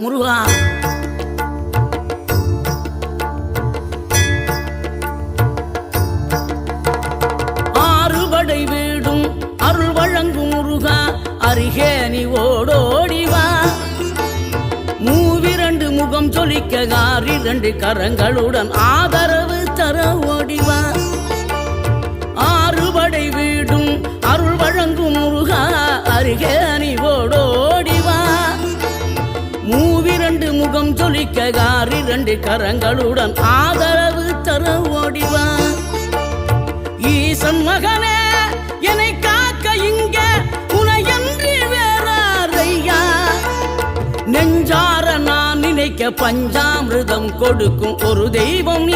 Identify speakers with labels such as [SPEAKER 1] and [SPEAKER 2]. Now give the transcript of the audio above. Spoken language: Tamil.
[SPEAKER 1] முருகா. ஆறுபடை வீடும் அருள் வழங்கும் முருகா அருகே நீ ஓடோடிவா மூவிரண்டு முகம் சொலிக்க ஆறிரண்டு கரங்களுடன் ஆதரவு தர ஓடிவா ஆறுபடை வீடும் அருள் வழங்கும் முருகா அருகே பூவிரண்டு முகம் சொலிக்க ஆறிரண்டு கரங்களுடன் ஆதரவு தர ஓடிவான் ஈசன் மகனே என்னை காக்க இங்க உனையன்றி வேறாரையா? நெஞ்சார நான் நினைக்க பஞ்சாமிர்தம் கொடுக்கும் ஒரு தெய்வம் நீதானையா